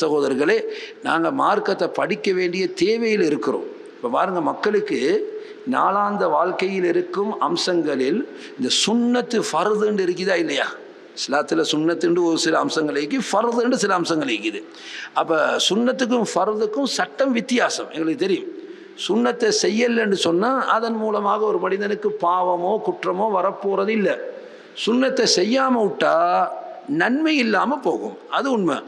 சகோதரர்களே நாங்கள் மார்க்கத்தை படிக்க வேண்டிய தேவையில் இருக்கிறோம். இப்போ பாருங்க மக்களுக்கு நாளாந்த வாழ்க்கையில் இருக்கும் அம்சங்களில் இந்த சுண்ணத்து ஃபர்துன்னு இருக்குதா இல்லையா? சிலாத்தில் சுண்ணத்துண்டு ஒரு சில அம்சங்கள் இருக்குது ஃபர்துண்டு சில அம்சங்கள் இருக்குது. அப்போ சுண்ணத்துக்கும் ஃபர்துக்கும் சட்டம் வித்தியாசம் எங்களுக்கு தெரியும். சுண்ணத்தை செய்யலைன்னு சொன்னால் அதன் மூலமாக ஒரு மனிதனுக்கு பாவமோ குற்றமோ வரப்போகிறது இல்லை சுண்ணத்தை செய்யாமல் விட்டால் நன்மை இல்லாமல் போகும். அது உண்மை.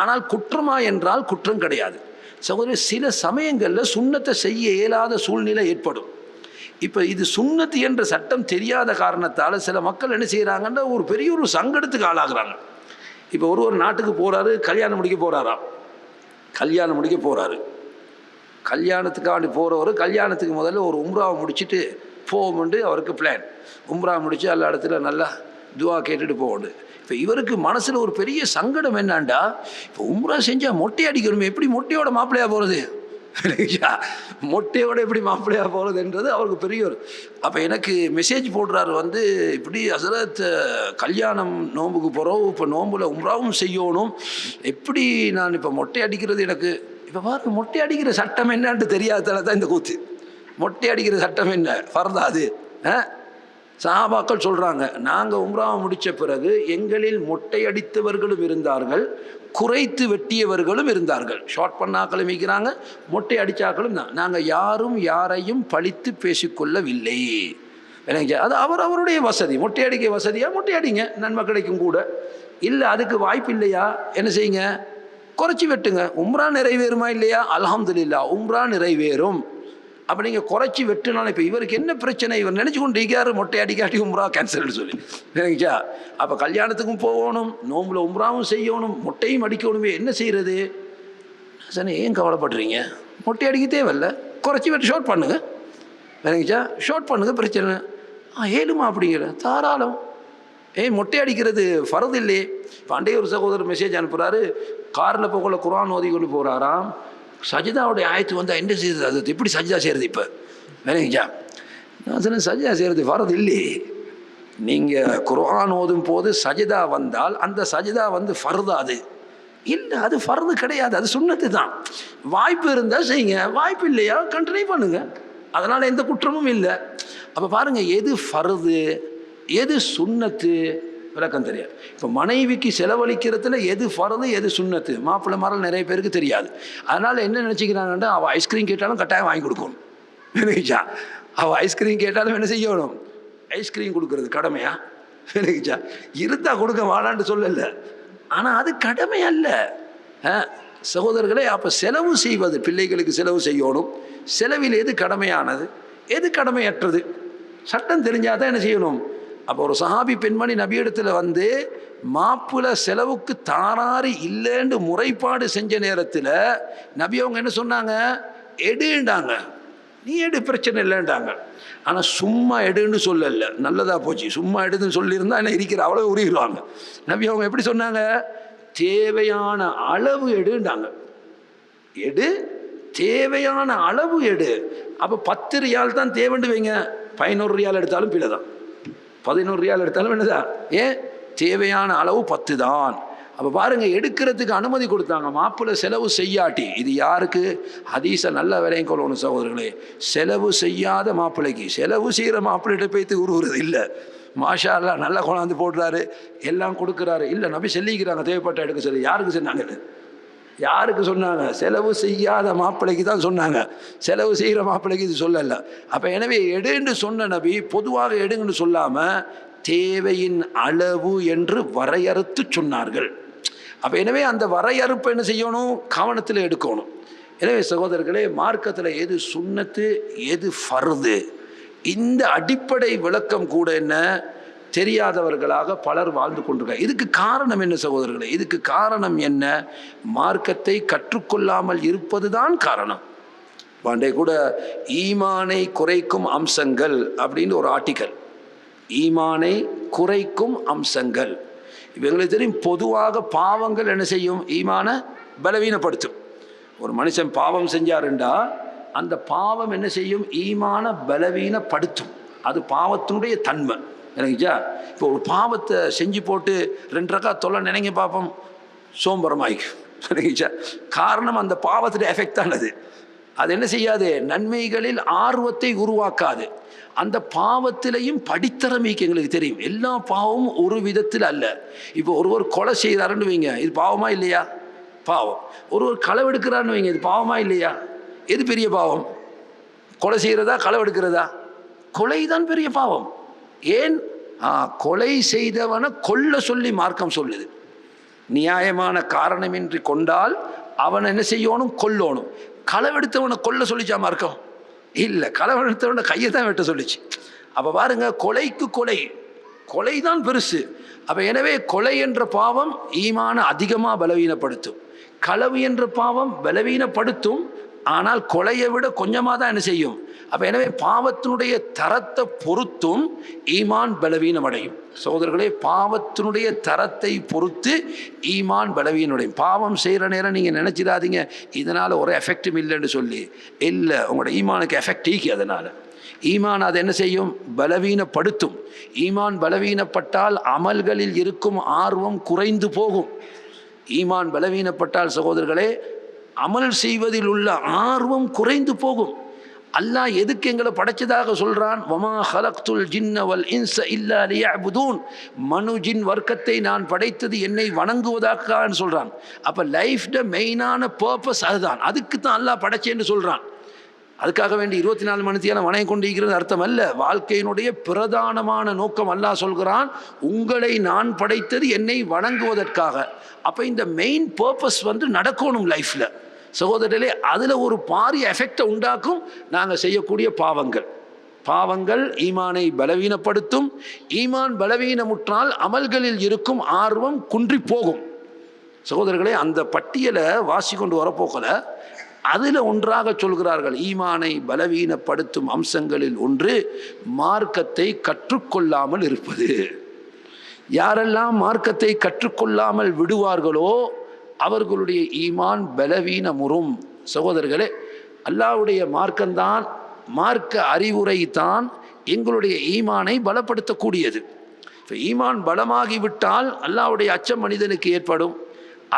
ஆனால் குற்றமா என்றால் குற்றம் கிடையாது. சகோதரி சில சமயங்களில் சுண்ணத்தை செய்ய இயலாத சூழ்நிலை ஏற்படும். இப்போ இது சுண்ணத்து என்ற சட்டம் தெரியாத காரணத்தால் சில மக்கள் என்ன செய்கிறாங்கன்னா ஒரு பெரிய ஒரு சங்கடத்துக்கு ஆளாகிறாங்க. இப்போ ஒரு ஒரு நாட்டுக்கு போகிறாரு கல்யாணம் முடிக்க போகிறாராம் கல்யாணம் முடிக்க போகிறாரு கல்யாணத்துக்காண்டி போகிறவர் கல்யாணத்துக்கு முதல்ல ஒரு உம்ராவை முடிச்சுட்டு போகும்ண்டு அவருக்கு பிளான் உம்ரா முடித்து எல்லா இடத்துல நல்லா துவா கேட்டுட்டு போகணும் இப்போ இவருக்கு மனசில் ஒரு பெரிய சங்கடம் என்னான்டா இப்போ உம்ரா செஞ்சால் மொட்டை அடிக்கணுமே எப்படி மொட்டையோட மாப்பிள்ளையாக போகிறது மொட்டையோட எப்படி மாப்பிள்ளையாக போகிறதுன்றது அவருக்கு பெரிய ஒரு அப்போ எனக்கு மெசேஜ் போடுறாரு வந்து இப்படி அசரத் கல்யாணம் நோம்புக்கு போகிறோம் இப்போ நோம்பில் உம்ராவும் செய்யணும். எப்படி நான் இப்போ மொட்டை அடிக்கிறது எனக்கு? இப்போ பாருங்க மொட்டை அடிக்கிற சட்டம் என்னன்ட்டு தெரியாததால தான் இந்த கூத்து. மொட்டை அடிக்கிற சட்டம் என்ன? ஃபர்தா அது. ஆ? சஹாபாக்கள் சொல்கிறாங்க நாங்கள் உம்ராவை முடித்த பிறகு எங்களில் மொட்டை அடித்தவர்களும் இருந்தார்கள் குறைத்து வெட்டியவர்களும் இருந்தார்கள். ஷார்ட் பண்ணாக்களும் வைக்கிறாங்க மொட்டை அடித்தாக்களும் தான். நாங்கள் யாரும் யாரையும் பழித்து பேசிக்கொள்ளவில்லை. எனக்கு அது அவர் அவருடைய வசதி. மொட்டை அடிக்க வசதியா? மொட்டை அடிங்க நன்மை கிடைக்கும் கூட. இல்லை அதுக்கு வாய்ப்பு இல்லையா? என்ன செய்யுங்க? குறைச்சி வெட்டுங்க. உம்ரா நிறைவேறுமா இல்லையா? அல்ஹம்துலில்லா உம்ரா நிறைவேறும். அப்போ நீங்கள் குறைச்சி வெட்டுனாலும் இப்போ இவருக்கு என்ன பிரச்சனை? இவர் நினச்சி கொண்டு இருக்காரு மொட்டை அடிக்காட்டி உம்ரா கேன்சல்னு சொல்லி. சரிங்களா அப்போ கல்யாணத்துக்கும் போகணும் நோம்பில் உம்ராவும் செய்யணும் மொட்டையும் அடிக்கணுமே என்ன செய்கிறது சரி ஏன் கவலைப்படுறீங்க? மொட்டை அடிக்க தேவையில்ல. குறைச்சி வெட்டு ஷார்ட் பண்ணுங்க. சரிங்களா ஷார்ட் பண்ணுங்க பிரச்சனை ஆ ஏழுமா அப்படிங்கிற தாராளம். ஏய் மொட்டை அடிக்கிறது ஃபரது இல்லையே. பண்டைய ஒரு சகோதரர் மெசேஜ் அனுப்புகிறாரு காரில் போகல குரான் ஓதி கொண்டு போகிறாராம் சஜிதாவுடைய ஆயத்து வந்தால் என்ன செய்யுது அது எப்படி சஜிதா செய்கிறது இப்போ? வேணுங்கச்சா நான் சொன்னேன் சஜிதா செய்கிறது ஃபரது இல்லையே. நீங்கள் குரான் ஓதும் போது சஜிதா வந்தால் அந்த சஜிதா வந்து ஃபர்தா அது. இல்லை அது ஃபர்து கிடையாது அது சுண்ணத்து தான். வாய்ப்பு இருந்தால் செய்யுங்க வாய்ப்பு இல்லையா கண்டினியூ பண்ணுங்கள் அதனால் எந்த குற்றமும் இல்லை. அப்போ பாருங்கள் எது ஃபர்து எது சுண்ணத்து விளக்கம் தெரியாது. இப்போ மனைவிக்கு செலவழிக்கிறதுல எது ஃபரது எது சுண்ணத்து? மாப்பிள்ளை மரம் நிறைய பேருக்கு தெரியாது. அதனால் என்ன நினச்சிக்கிறாங்கன்னா அவள் ஐஸ்கிரீம் கேட்டாலும் கட்டாயம் வாங்கி கொடுக்கணும். நினைச்சா அவள் ஐஸ்கிரீம் கேட்டாலும் என்ன செய்யணும்? ஐஸ்கிரீம் கொடுக்கறது கடமையா? நினைச்சா இருந்தால் கொடுக்க வாடான்னு சொல்லலை. ஆனால் அது கடமை அல்ல. சகோதரர்களே அப்போ செலவு செய்வது பிள்ளைகளுக்கு செலவு செய்யணும். செலவில் எது கடமையானது? எது கடமையற்றது? சட்டம் தெரிஞ்சால் தான் என்ன செய்யணும்? அப்போ ஒரு சஹாபி பெண்மணி நபியிடத்தில் வந்து மாப்பிள செலவுக்கு தாராறு இல்லைன்னு முறைப்பாடு செஞ்ச நேரத்தில் நபி அவங்க என்ன சொன்னாங்க? எடுண்டாங்க நீ எடு பிரச்சனை இல்லைன்றாங்க ஆனால் சும்மா எடுன்னு சொல்லல. நல்லதாக போச்சு. சும்மா எடுன்னு சொல்லியிருந்தா என்ன இருக்கிற அவ்வளோ உருகிடுவாங்க நபி அவங்க எப்படி சொன்னாங்க? தேவையான அளவு எடுண்டாங்க எடு தேவையான அளவு எடு. அப்போ பத்து ரியால் தான் தேவைன்னு வைங்க. பதினோரு ரியால் எடுத்தாலும் பிள்ளை தான் பதினோரு ரியால் எடுத்தாலும் என்னதான் ஏன் தேவையான அளவு பத்து தான். அப்போ பாருங்கள் எடுக்கிறதுக்கு அனுமதி கொடுத்தாங்க. மாப்பிள்ளை செலவு செய்யாட்டி. இது யாருக்கு? ஹதீஸை நல்ல விலையும் கொள்ளணும் சகோதரர்களே. செலவு செய்யாத மாப்பிள்ளைக்கு. செலவு செய்கிற மாப்பிள்ளைகிட்ட பேத்து உருவுறது இல்லை. மாஷா நல்லா கொண்டாந்து போடுறாரு. எல்லாம் கொடுக்குறாரு. இல்லை நம்பி சொல்லிக்கிறாங்க தேவைப்பட்ட எடுக்க சொல்லி. யாருக்கு சொன்னாங்கன்னு? யாருக்கு சொன்னாங்க? செலவு செய்யாத மாப்பிள்ளைக்கு தான் சொன்னாங்க. செலவு செய்கிற மாப்பிள்ளைக்கு இது சொல்லலை. அப்போ எனவே எடுன்னு சொன்ன நபி பொதுவாக எடுங்கன்னு சொல்லாமல் தேவையின் அளவு என்று வரையறுத்து சொன்னார்கள். அப்போ எனவே அந்த வரையறுப்பு என்ன செய்யணும்? கவனத்தில் எடுக்கணும். எனவே சகோதரர்களே மார்க்கத்தில் எது சுண்ணத்து எது ஃபருது? இந்த அடிப்படை விளக்கம் கூட என்ன? தெரியாதவர்களாக பலர் வாழ்ந்து கொண்டிருக்காங்க இதுக்கு காரணம் என்ன சகோதரர்களே? இதுக்கு காரணம் என்ன? மார்க்கத்தை கற்றுக்கொள்ளாமல் இருப்பதுதான் காரணம். பாண்டே கூட ஈமானை குறைக்கும் அம்சங்கள் அப்படின்னு ஒரு ஆர்டிக்கல். ஈமானை குறைக்கும் அம்சங்கள். இவங்களுக்கு தெரியும் பொதுவாக பாவங்கள் என்ன செய்யும்? ஈமான பலவீனப்படுத்தும். ஒரு மனுஷன் பாவம் செஞ்சாருண்டா அந்த பாவம் என்ன செய்யும்? ஈமான பலவீனப்படுத்தும். அது பாவத்தினுடைய தன்மை. எனக்குச்சா இப்போ ஒரு பாவத்தை செஞ்சு போட்டு ரெண்டு ரக்கா தொல்லை நினைங்க பார்ப்போம் சோம்பரமாய்க்கும் சரிங்களா காரணம் அந்த பாவத்துடைய எஃபெக்ட் தான் அது. அது என்ன செய்யாது? நன்மைகளில் ஆர்வத்தை உருவாக்காது. அந்த பாவத்திலையும் படித்தரமைக்கு எங்களுக்கு தெரியும். எல்லா பாவமும் ஒரு விதத்தில் அல்ல. இப்போ ஒருவர் கொலை செய்கிறாருன்னு வைங்க. இது பாவமா இல்லையா? பாவம். ஒருவர் களவெடுக்கிறான்னு வைங்க. இது பாவமா இல்லையா? எது பெரிய பாவம்? கொலை செய்கிறதா களவெடுக்கிறதா? கொலை தான் பெரிய பாவம். ஏன்? கொலை செய்தவனை கொல்ல சொல்லி மார்க்கம் சொல்லுது. நியாயமான காரணமின்றி கொண்டால் அவனை என்ன செய்யணும்? கொல்லணும். களவெடுத்தவனை கொல்ல சொல்லிச்சா மார்க்கம்? இல்லை களவெடுத்தவனை கையை தான் வெட்ட சொல்லிச்சு. அப்போ பாருங்க கொலைக்கு கொலை. கொலை தான் பெருசு. அப்போ எனவே கொலை என்ற பாவம் ஈமான அதிகமாக பலவீனப்படுத்தும். களவு என்ற பாவம் பலவீனப்படுத்தும். ஆனால் கொலையை விட கொஞ்சமாக தான் என்ன செய்யும்? அப்போ எனவே பாவத்தினுடைய தரத்தை பொறுத்தும் ஈமான் பலவீனம் அடையும். சகோதரர்களே பாவத்தினுடைய தரத்தை பொறுத்து ஈமான் பலவீனடையும் பாவம் செய்கிற நேரம் நீங்கள் நினச்சிடாதீங்க. இதனால் ஒரு எஃபெக்டும் இல்லைன்னு சொல்லி. இல்லை உங்களோட ஈமானுக்கு எஃபெக்ட் ஈக்கி அதனால். ஈமான் அதை என்ன செய்யும்? பலவீனப்படுத்தும். ஈமான் பலவீனப்பட்டால் அமல்களில் இருக்கும் ஆர்வம் குறைந்து போகும். ஈமான் பலவீனப்பட்டால் சகோதரர்களே அமல் செய்வதில் உள்ள ஆர்வம் குறைந்து போகும். அல்லாஹ் எதுக்கு எங்களை படைச்சதாக சொல்கிறான் வமா ஹலக்துல் ஜின்னவல் இன்ச இல்லா லியஅபுதூன். மனு ஜின் வர்க்கத்தை நான் படைத்தது என்னை வணங்குவதாக்கான்னு சொல்கிறான் அப்போ லைஃப்ட மெயினான பர்பஸ் அதுதான். அதுக்கு தான் அல்லாஹ் படைச்சேன்னு சொல்கிறான் அதுக்காக வேண்டி இருபத்தி நாலு மணித்தியான வணங்கி கொண்டிருக்கிறது அர்த்தம் அல்ல வாழ்க்கையினுடைய பிரதானமான நோக்கம் அல்லாஹ் சொல்கிறான் உங்களை நான் படைத்தது என்னை வணங்குவதற்காக. அப்போ இந்த மெயின் பர்பஸ் வந்து நடக்கணும் லைஃப்பில் சகோதரர்களே அதில் ஒரு பாரிய எஃபெக்டை உண்டாக்கும் நாங்கள் செய்யக்கூடிய பாவங்கள். பாவங்கள் ஈமானை பலவீனப்படுத்தும். ஈமான் பலவீனமுற்றால் அமல்களில் இருக்கும் ஆர்வம் குன்றி போகும். சகோதரர்களே அந்த பட்டியலை வாசி கொண்டு வரப்போக்கல அதில் ஒன்றாக சொல்கிறார்கள் ஈமானை பலவீனப்படுத்தும் அம்சங்களில் ஒன்று மார்க்கத்தை கற்றுக்கொள்ளாமல் இருப்பது. யாரெல்லாம் மார்க்கத்தை கற்றுக்கொள்ளாமல் விடுவார்களோ அவர்களுடைய ஈமான் பலவீனமுறும். சகோதரர்களே அல்லாஹ்வுடைய மார்க்கம்தான் மார்க்க அறிவுரை தான் எங்களுடைய ஈமானை பலப்படுத்தக்கூடியது. இப்போ ஈமான் பலமாகிவிட்டால் அல்லாவுடைய அச்சம் மனிதனுக்கு ஏற்படும்.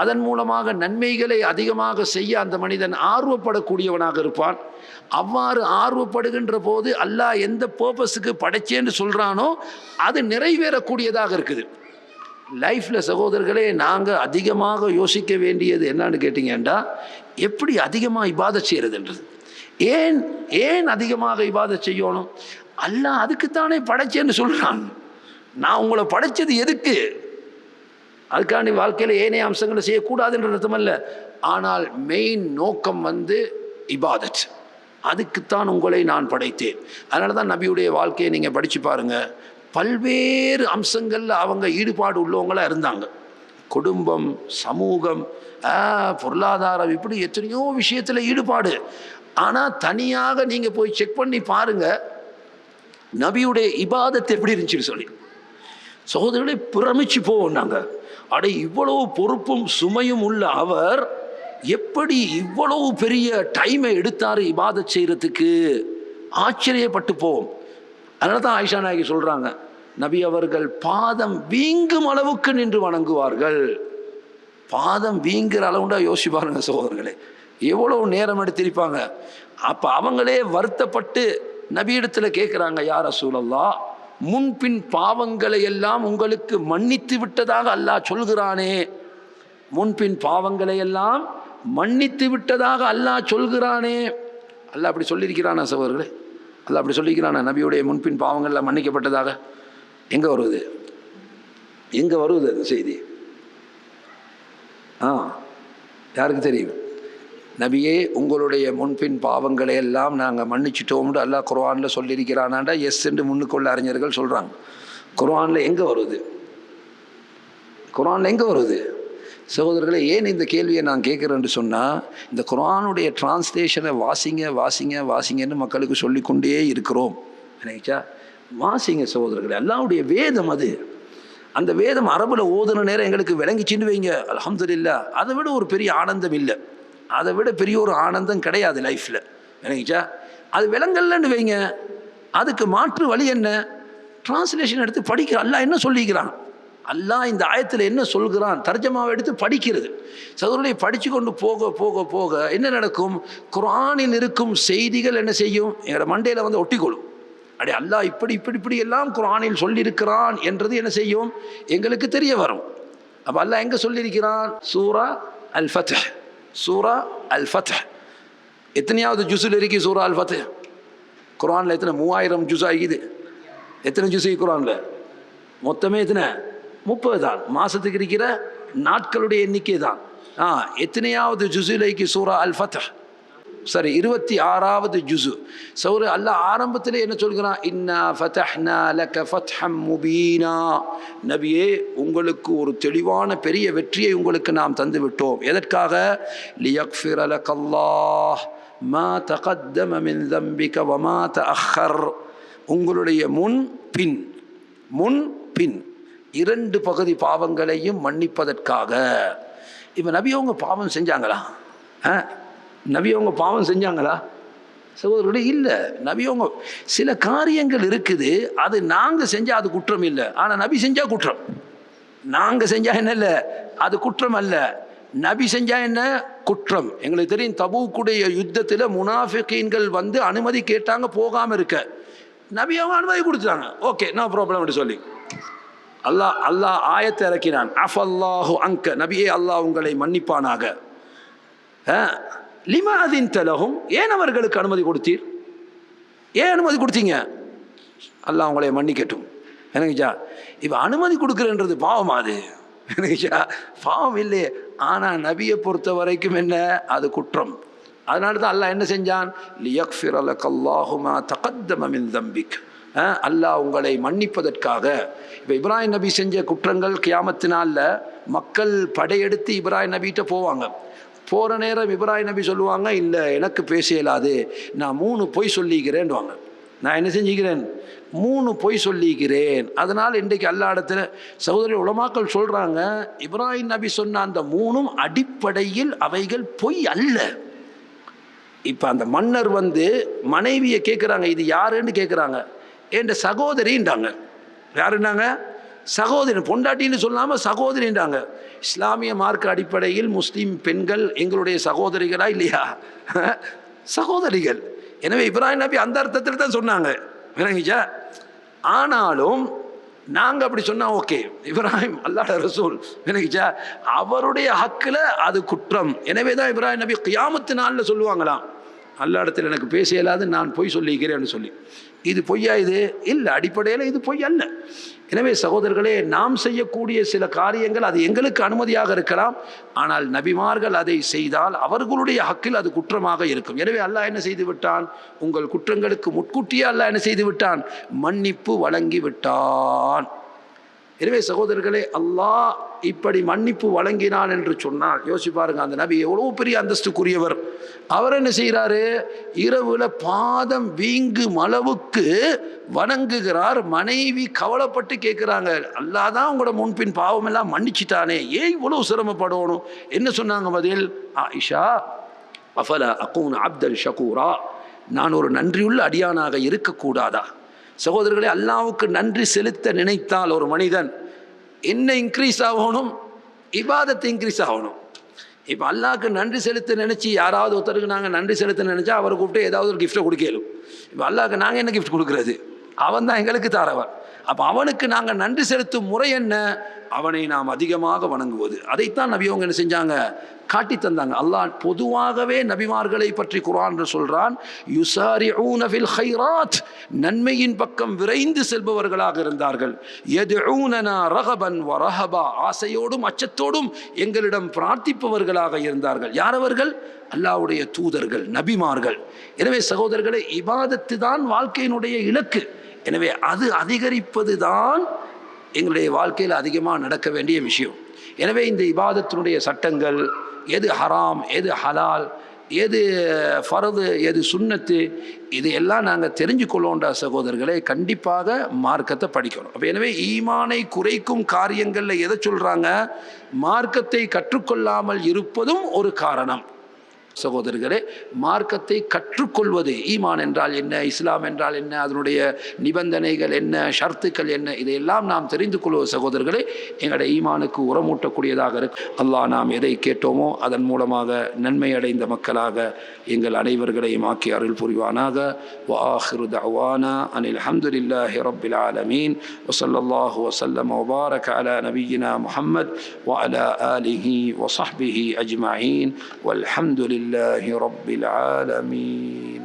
அதன் மூலமாக நன்மைகளை அதிகமாக செய்ய அந்த மனிதன் ஆர்வப்படக்கூடியவனாக இருப்பான். அவ்வாறு ஆர்வப்படுகின்ற போது அல்லாஹ் எந்த பர்பஸுக்கு படைச்சேன்னு சொல்கிறானோ அது நிறைவேறக்கூடியதாக இருக்குது. லைஃப்பில் சகோதரர்களே நாங்கள் அதிகமாக யோசிக்க வேண்டியது என்னன்னு கேட்டிங்கன்னா எப்படி அதிகமாக இபாத செய்கிறதுன்றது ஏன் ஏன் அதிகமாக இபாத செய்யணும்? அல்லாஹ் அதுக்குத்தானே படைச்சேன்னு சொல்கிறான் நான் உங்களை படைச்சது எதுக்கு? அதுக்காண்டி வாழ்க்கையில் ஏனைய அம்சங்களை செய்யக்கூடாதுன்ற அர்த்தம் அல்ல ஆனால் மெயின் நோக்கம் வந்து இபாதத். அதுக்குத்தான் உங்களை நான் படைத்தேன். அதனால தான் நபியுடைய வாழ்க்கையை நீங்கள் படித்து பாருங்கள் பல்வேறு அம்சங்களில் அவங்க ஈடுபாடு உள்ளவங்களாக இருந்தாங்க. குடும்பம் சமூகம் ஆ, பொருளாதாரம் இப்படி எத்தனையோ விஷயத்தில் ஈடுபாடு. ஆனால் தனியாக நீங்கள் போய் செக் பண்ணி பாருங்கள் நபியுடைய இபாதத்தை எப்படி இருந்துச்சுன்னு சொல்லி. சகோதரர்களே பிரமிச்சு போவோம் நாங்கள் அட இவ்வளவு பொறுப்பும் சுமையும் உள்ள அவர் எப்படி இவ்வளவு பெரிய டைமை எடுத்தார் இபாத செய்கிறதுக்கு ஆச்சரியப்பட்டு போவோம் அதனால தான் ஆயிஷா நாயகி சொல்கிறாங்க நபி அவர்கள் பாதம் வீங்கும் அளவுக்கு நின்று வணங்குவார்கள். பாதம் வீங்குற அளவுண்டா யோசிச்சு பாருங்க சகோதரர்களே. எவ்வளவு நேரம் எடுத்திருப்பாங்க. அப்போ அவங்களே வருத்தப்பட்டு நபியிடத்தில் கேட்குறாங்க யார் ரசூலல்லா முன்பின் பாவங்களை எல்லாம் உங்களுக்கு மன்னித்து விட்டதாக அல்லாஹ் சொல்கிறானே. முன்பின் பாவங்களை எல்லாம் மன்னித்து விட்டதாக அல்லாஹ் சொல்கிறானே. அல்லாஹ் அப்படி சொல்லியிருக்கிறானா சவர்களே அல்லாஹ் அப்படி சொல்லியிருக்கிறானா? நபியுடைய முன்பின் பாவங்களில் மன்னிக்கப்பட்டதாக? எங்கே வருவது எங்கே வருவது அந்த செய்தி? ஆ யாருக்கு தெரியும்? நபியே உங்களுடைய முன்பின் பாவங்களை எல்லாம் நாங்கள் மன்னிச்சிட்டோம்னு அல்லாஹ் குர்ஆனில் சொல்லியிருக்கிறானாண்டா. எஸ் என்று முன்னுக்குள்ள அறிஞர்கள் சொல்கிறாங்க குர்ஆனில் எங்கே வருது? குர்ஆனில் எங்கே வருது? சகோதரர்களே ஏன் இந்த கேள்வியை நான் கேட்குறேன்னு சொன்னால் இந்த குரானுடைய டிரான்ஸ்லேஷனை வாசிங்க வாசிங்க வாசிங்கன்னு மக்களுக்கு சொல்லிக்கொண்டே இருக்கிறோம். நினைச்சா வாசிங்க சகோதரர்களே அல்லாவுடைய வேதம் அது. அந்த வேதம் அரபில் ஓதுன நேரம் எங்களுக்கு விளங்கிச்சின்னு வைங்க. அலமதுல்லா அதை விட ஒரு பெரிய ஆனந்தம் இல்லை. அதை விட பெரிய ஒரு ஆனந்தம் கிடையாது லைஃப்பில் விளங்கிச்சா அது விலங்கல்லன்னு வைங்க. அதுக்கு மாற்று வழி என்ன? டிரான்ஸ்லேஷன் எடுத்து படிக்கிற அல்லா என்ன சொல்லிக்கிறான்? அல்லாஹ் இந்த ஆயத்தில் என்ன சொல்கிறான்? தர்ஜமாவை எடுத்து படிக்கிறது. சதுரனை படித்து கொண்டு போக போக போக என்ன நடக்கும்? குரானில் இருக்கும் செய்திகள் என்ன செய்யும்? எங்களோட மண்டையில் வந்து ஒட்டிக்கொள்ளும். அடே அல்லாஹ் இப்படி இப்படி இப்படி எல்லாம் குரானில் சொல்லியிருக்கிறான் என்றது என்ன செய்யும்? எங்களுக்கு தெரிய வரும். அப்போ அல்லாஹ் எங்கே சொல்லியிருக்கிறான்? சூரா அல் ஃபத்ஹ் சூரா அல் ஃபத் எத்தனையாவது ஜுஸில் இருக்கு சூரா அல் ஃபத் குரானில் எத்தனை? மூவாயிரம் ஜுஸ் ஆகிது. எத்தனை ஜுஸ் குரானில் மொத்தமே எத்தனை? முப்பது தான். மாதத்துக்கு இருக்கிற நாட்களுடைய எண்ணிக்கை தான் ஆ எத்தனையாவது ஜுசுலைக்கு சூரா அல் ஃபத்ஹ் சரி இருபத்தி ஆறாவது ஜுசு சௌரு அல்லாஹ் ஆரம்பத்தில் என்ன சொல்கிறான்? இன்னா ஃபதஹ்னா லக ஃபத்ஹம் முபீனா. நபியே உங்களுக்கு ஒரு தெளிவான பெரிய வெற்றியை உங்களுக்கு நாம் தந்து விட்டோம். எதற்காக? லியக்ஃபிர் அலகல்லாஹ் மா தகத்தம மின் தம்பிக வமா தஅஹர். உங்களுடைய முன் பின் முன் பின் இரண்டு பகுதி பாவங்களையும் மன்னிப்பதற்காக. இப்போ நபி அவங்க பாவம் செஞ்சாங்களா? ஆ? நபி அவங்க பாவம் செஞ்சாங்களா? சகோதரர்களே இல்லை. நபி அவங்க சில காரியங்கள் இருக்குது அது நாங்கள் செஞ்சால் அது குற்றம் இல்லை. ஆனால் நபி செஞ்சால் குற்றம். நாங்கள் செஞ்சால் என்ன இல்லை? அது குற்றம் அல்ல. நபி செஞ்சா என்ன? குற்றம். எங்களுக்கு தெரியும் தபூக்குடைய யுத்தத்தில் முனாஃபிகீன்கள் வந்து அனுமதி கேட்டாங்க போகாமல் இருக்க. நபி அவங்க அனுமதி கொடுத்தாங்க ஓகே நான் ப்ராப்ளம் சொல்லி. அல்லாஹ் அல்லாஹ் ஆயத்தை இறக்கினான். அஃப் அல்லாஹு அங்க நபியே அல்லாஹ் உங்களை மன்னிப்பானாக. லிமாதின் தலகும் ஏன் அவர்களுக்கு அனுமதி கொடுத்தீர்? ஏன் அனுமதி கொடுத்தீங்க? அல்லாஹ் உங்களை மன்னிக்கட்டும். எனக்குச்சா இப்போ அனுமதி கொடுக்குறன்றது பாவம் அது? எனக்குச்சா பாவம் இல்லையே. ஆனால் நபியை பொறுத்த வரைக்கும் என்ன? அது குற்றம். அதனால தான் அல்லாஹ் என்ன செஞ்சான்? லியக்ஃபிர் அலக் அல்லாஹுமா தகத்தமின் தம்பிக். அல்லாஹ் உங்களை மன்னிப்பதற்காக. இப்போ இப்ராஹிம் நபி செஞ்ச குற்றங்கள் கியாமத்தினால மக்கள் படையெடுத்து இப்ராஹிம் நபிகிட்ட போவாங்க. போகிற நேரம் இப்ராஹிம் நபி சொல்லுவாங்க இல்லை எனக்கு பேச இயலாது. நான் மூணு பொய் சொல்லிக்கிறேன்வாங்க நான் என்ன செஞ்சுக்கிறேன்? மூணு பொய் சொல்லிக்கிறேன். அதனால் இன்றைக்கு எல்லா இடத்துல சகோதரி உலமாக்கள் சொல்கிறாங்க இப்ராஹிம் நபி சொன்ன அந்த மூணும் அடிப்படையில் அவைகள் பொய் அல்ல. இப்போ அந்த மன்னர் வந்து மனைவியை கேட்குறாங்க இது யாருன்னு கேட்குறாங்க என்ற சகோதரின்றாங்க. யாருன்னாங்க? சகோதரி பொண்டாட்டின்னு சொல்லாமல் சகோதரின்றாங்க. இஸ்லாமிய மார்க்க அடிப்படையில் முஸ்லீம் பெண்கள் எங்களுடைய சகோதரிகளா இல்லையா? சகோதரிகள். எனவே இப்ராஹிம் நபி அந்த அர்த்தத்தில் தான் சொன்னாங்க. விளங்கிச்சா ஆனாலும் நாங்கள் அப்படி சொன்னால் ஓகே. இப்ராஹிம் அல்லாட ரசூல் விளங்கிச்சா அவருடைய ஹக்கில் அது குற்றம். எனவே தான் இப்ராஹிம் நபி கியாமத்து நாளில் சொல்லுவாங்களாம். அல்லாடத்தில் இடத்துல எனக்கு பேச இயலாது நான் பொய் சொல்லிக்கிறேன்னு சொல்லி. இது பொய்யா இது? இல்லை அடிப்படையில் இது பொய் அல்ல. எனவே சகோதரர்களே நாம் செய்யக்கூடிய சில காரியங்கள் அது எங்களுக்கு அனுமதியாக இருக்கலாம். ஆனால் நபிமார்கள் அதை செய்தால் அவர்களுடைய ஹக்கில் அது குற்றமாக இருக்கும். எனவே அல்லாஹ் என்ன செய்து விட்டான்? உங்கள் குற்றங்களுக்கு முட்கூட்டியே அல்லாஹ் என்ன செய்து விட்டான்? மன்னிப்பு வழங்கி விட்டான். எனவே சகோதரர்களே அல்லாஹ் இப்படி மன்னிப்பு வழங்கினான் என்று சொன்னால் யோசி பாருங்க அந்த நபி எவ்வளோ பெரிய அந்தஸ்துக்குரியவர். அவர் என்ன செய்கிறாரு? இரவுல பாதம் வீங்கும் அளவுக்கு வணங்குகிறார் மனைவி கவலைப்பட்டு கேட்குறாங்க அல்லாஹ் தான் உங்களோட முன்பின் பாவம் எல்லாம் மன்னிச்சிட்டானே ஏன் இவ்வளோ சிரமப்படணும்? என்ன சொன்னாங்க பதில்? ஆயிஷா அஃபல அக்கூன் அப்தல் ஷகூரா நான் ஒரு நன்றியுள்ள அடியானாக இருக்கக்கூடாதா? சகோதரர்களே அல்லாவுக்கு நன்றி செலுத்த நினைத்தால் ஒரு மனிதன் என்ன இன்க்ரீஸ் ஆகணும்? இபாதத்து இன்க்ரீஸ் ஆகணும். இப்போ அல்லாவுக்கு நன்றி செலுத்த நினச்சி யாராவது ஒருத்தருக்கு நாங்கள் நன்றி செலுத்த நினச்சா அவரை கூப்பிட்டு ஏதாவது ஒரு கிஃப்ட்டை கொடுக்கலும். இப்போ அல்லாவுக்கு நாங்கள் என்ன கிஃப்ட் கொடுக்குறது? அவன் தான் எங்களுக்கு தாரவன். அப்போ அவனுக்கு நாங்கள் நன்றி செலுத்தும் முறை என்ன? அவனை நாம் அதிகமாக வணங்குவது. அதைத்தான் நபி அவங்க என்ன செஞ்சாங்க? காட்டி தந்தாங்க. அல்லாஹ் பொதுவாகவே நபிமார்களை பற்றி குரான் சொல்றான் யுசாரி ஊனவில் ஹைராத் நன்மையின் பக்கம் விரைந்து செல்பவர்களாக இருந்தார்கள். எது ஊனனா ரகபன் வரஹபா ஆசையோடும் அச்சத்தோடும் எங்களிடம் பிரார்த்திப்பவர்களாக இருந்தார்கள். யாரவர்கள் அல்லாவுடைய தூதர்கள் நபிமார்கள். எனவே சகோதரர்களை இபாதத்து தான் வாழ்க்கையினுடைய இலக்கு. எனவே அது அதிகரிப்பது தான் எங்களுடைய வாழ்க்கையில் அதிகமாக நடக்க வேண்டிய விஷயம். எனவே இந்த இபாதத்தினுடைய சட்டங்கள் எது ஹராம் எது ஹலால் எது ஃபரது எது சுண்ணத்து இது எல்லாம் நாங்கள் தெரிஞ்சு கொள்ளோன்ற சகோதரர்களே கண்டிப்பாக மார்க்கத்தை படிக்கணும். அப்போ எனவே ஈமானை குறைக்கும் காரியங்களில் எதை சொல்கிறாங்க மார்க்கத்தை கற்றுக்கொள்ளாமல் இருப்பதும் ஒரு காரணம். சகோதரர்களே மார்க்கத்தை கற்றுக்கொள்வது ஈமான் என்றால் என்ன இஸ்லாம் என்றால் என்ன அதனுடைய நிபந்தனைகள் என்ன ஷர்த்துக்கள் என்ன இதையெல்லாம் நாம் தெரிந்து கொள்வது சகோதரர்களே எங்களுடைய ஈமானுக்கு உரமூட்டக்கூடியதாக இருக்கு அல்லாஹ் நாம் எதை கேட்டோமோ அதன் மூலமாக நன்மை அடைந்த மக்களாக எங்கள் அனைவர்களையும் ஆக்கி அருள் புரிவானாக وآخر دعوانا أن الحمد لله رب العالمين وصلى الله وسلم وبارك على نبينا محمد وعلى آله وصحبه أجمعين والحمد لله رب العالمين.